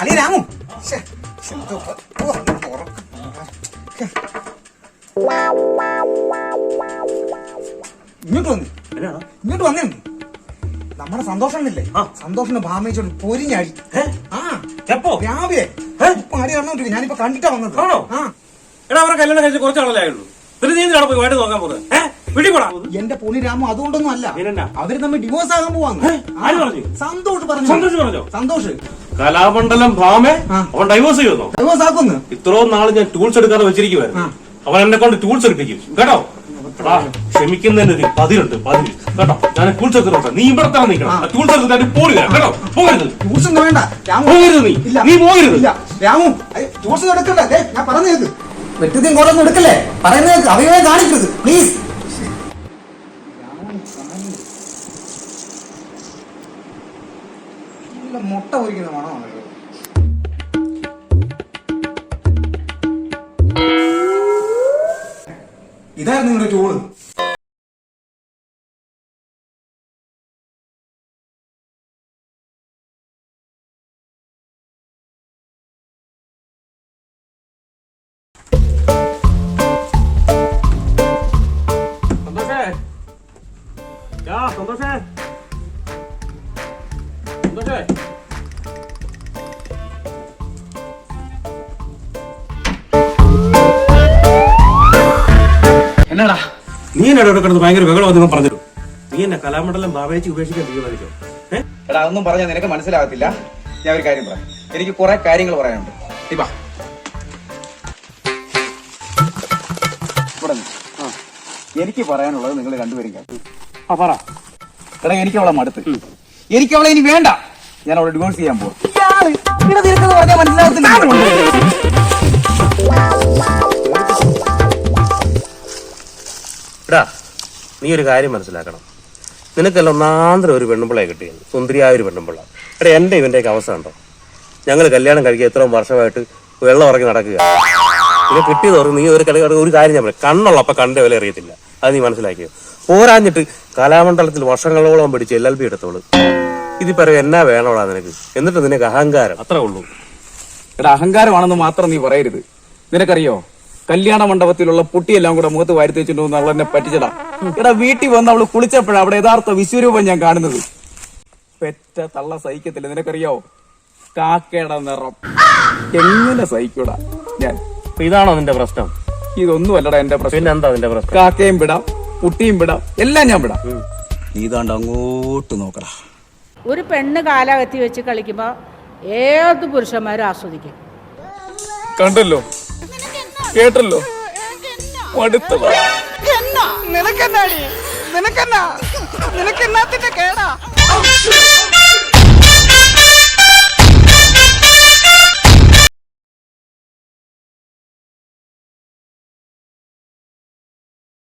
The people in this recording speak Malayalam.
അളിയ രാമു ഇങ്ങോട്ട് വന്നു. ഇങ്ങോട്ട് വന്നേ. നമ്മുടെ സന്തോഷമില്ലേ ആ. സന്തോഷിന്റെ ഭാമയിച്ചോണ്ട് പൊരിഞ്ഞാടി? ആ. എപ്പോ? രാവിലെ? ഇപ്പൊ അടി കാണോണ്ടിരിക്കും ഞാനിപ്പോ കണ്ടിട്ടാ വന്നത്. ആണോ? ആ. എടാ അവരെ കല്യാണം കഴിച്ച് കുറച്ചാളല്ലേ ആയുള്ളൂ. പിന്നെ നീ എന്തിനാണ് പോയി വേണ്ടി നോക്കാൻ പോകുന്നത്? ഏഹ് എന്റെ പൊളി രാമു അതുകൊണ്ടൊന്നും അല്ല? അവർ തമ്മിൽ ഡിവോഴ്സ് ആകാൻ പോവാന്ന്. പറഞ്ഞു? സന്തോഷ് പറഞ്ഞു. സന്തോഷ് പറഞ്ഞോ? സന്തോഷ്. കലാമണ്ഡലം ഭാമേ അവൻ ഡൈവോഴ്സ് ചെയ്യുന്നു. ഡൈവോഴ്സ് ആക്കുന്നു. ഇത്രയും നാൾ ഞാൻ ടൂൾസ് എടുക്കാതെ വെച്ചിരിക്കുവായിരുന്നു. അവൻ എന്നെ കൊണ്ട് ടൂൾസ് എടുപ്പിക്കും. കേട്ടോ? ക്ഷമിക്കുന്നതിന് ഒരു പതിരുണ്ട് കേട്ടോ? ഞാൻ ടൂൾസ് എടുക്കുന്നുണ്ട് നീ ഇവിടെ തന്നെ നിൽക്കണം. ടൂൾസ് എടുത്തിട്ട് പോടി കേട്ടോ? പോകരുത്. ടൂൾസ് വേണ്ട. പോകരുത് നീ. ഇല്ല. നീ പോകരുത്. ഇല്ല. രാമു ടൂൾസ് എടുക്കണ്ടേ. ഞാൻ പറഞ്ഞു വെട്ടുതീം കോടൊന്നും എടുക്കല്ലേ? പറയുന്നത് അവയവേ അവയെ കാണിക്കരുത്. പ്ലീസ് മുട്ട പൊരിക്കുന്ന മണമാണ് ഇത്. ഇതായിരുന്നു നിങ്ങളുടെ ടൂൾ സന്തോഷേ. സന്തോഷേ. സന്തോഷേ എന്നാടാ? നീ എന്നെ ഇവിടെ കിടന്ന് ഭയങ്കര ബഹളം പറഞ്ഞിട്ടു നീ എന്നെ കലാമണ്ഡലം ബാബേച്ചി ഉപേക്ഷിക്കാൻ തീരുമാനിച്ചോ? എടാ അതൊന്നും പറഞ്ഞാൽ നിനക്ക് മനസ്സിലാകത്തില്ല. ഞാൻ ഒരു കാര്യം പറയാം. എനിക്ക് കുറെ കാര്യങ്ങൾ പറയാനുണ്ട്. നീ വാ. എനിക്ക് പറയാനുള്ളത് നിങ്ങൾ രണ്ടുപേരും കേട്ടു. ആ പറ. എടാ എനിക്ക് അവളെ മടുത്ത്. എനിക്ക് അവളെ ഇനി വേണ്ട. ഞാൻ അവളെ ഡിവോഴ്സ് ചെയ്യാൻ പോകും എടാ നീ ഒരു കാര്യം മനസ്സിലാക്കണം. നിനക്കല്ല ഒന്നാന്തരം ഒരു പെണ്ണുമ്പിളയെ കിട്ടിയത് സുന്ദരിയായ ഒരു പെണ്ണുമ്പിള്ള. എടാ എന്റെ ഇവന്റെയൊക്കെ അവസ്ഥ ഉണ്ടോ ഞങ്ങൾ കല്യാണം കഴിക്കുക എത്രയും വർഷമായിട്ട് വെള്ളം ഇറങ്ങി നടക്കുക. പിന്നെ കിട്ടിയത് ഓർക്കും നീ ഒരു കളി ഒരു കാര്യം ഞാൻ പറയാം. കണ്ണുള്ളപ്പ കണ്ട വില അറിയത്തില്ല. അത് നീ മനസ്സിലാക്കിയോ? പോരാഞ്ഞിട്ട് കലാമണ്ഡലത്തിൽ വർഷങ്ങളോളം പിടിച്ച് എൽ എൽ ബി എടുത്തോളൂ. ഇതിപ്പോ എന്നാ വേണോടാ നിനക്ക്? എന്നിട്ട് നിനക്ക് അഹങ്കാരം. അത്രേ ഉള്ളൂ. എടാ അഹങ്കാരമാണെന്ന് മാത്രം നീ പറയരുത്. നിനക്കറിയോ? കല്യാണ മണ്ഡപത്തിലുള്ള പൊട്ടിയെല്ലാം കൂടെ മുഖത്ത് വാരി വെച്ചിട്ട് അവൾ എന്നെ പറ്റിച്ചടാ എടാ വീട്ടിൽ വന്ന് അവൾ കുളിച്ചപ്പോഴാണ് അവിടെ യഥാർത്ഥ വിശ്വരൂപം ഞാൻ കാണുന്നത്. പെറ്റ തള്ള സഹിക്കത്തില്ല. നിനക്കറിയോ? കാക്കയുടെ നിറം. എങ്ങനെ സഹിക്കൂടാ ഞാൻ? ഇതാണോ നിന്റെ പ്രശ്നം? ഇതൊന്നും അല്ലടാ എന്റെ പ്രശ്നം. എന്താ പ്രശ്നം? കാക്കയും വിടാം കുട്ടിയും വിടാം എല്ലാം ഞാൻ വിടാം. നീതാണ്ട് അങ്ങോട്ട് നോക്കടാ. ഒരു പെണ്ണ് കാലാകത്തി വെച്ച് കളിക്കുമ്പോ ഏത് പുരുഷന്മാരും ആസ്വദിക്കും. കണ്ടല്ലോ? കേട്ടല്ലോ? മടുത്തതാ. നിനക്കെന്നാടി? നിനക്കെന്നാ? നിനക്കെന്നാത്തിന്റെ കേടാ?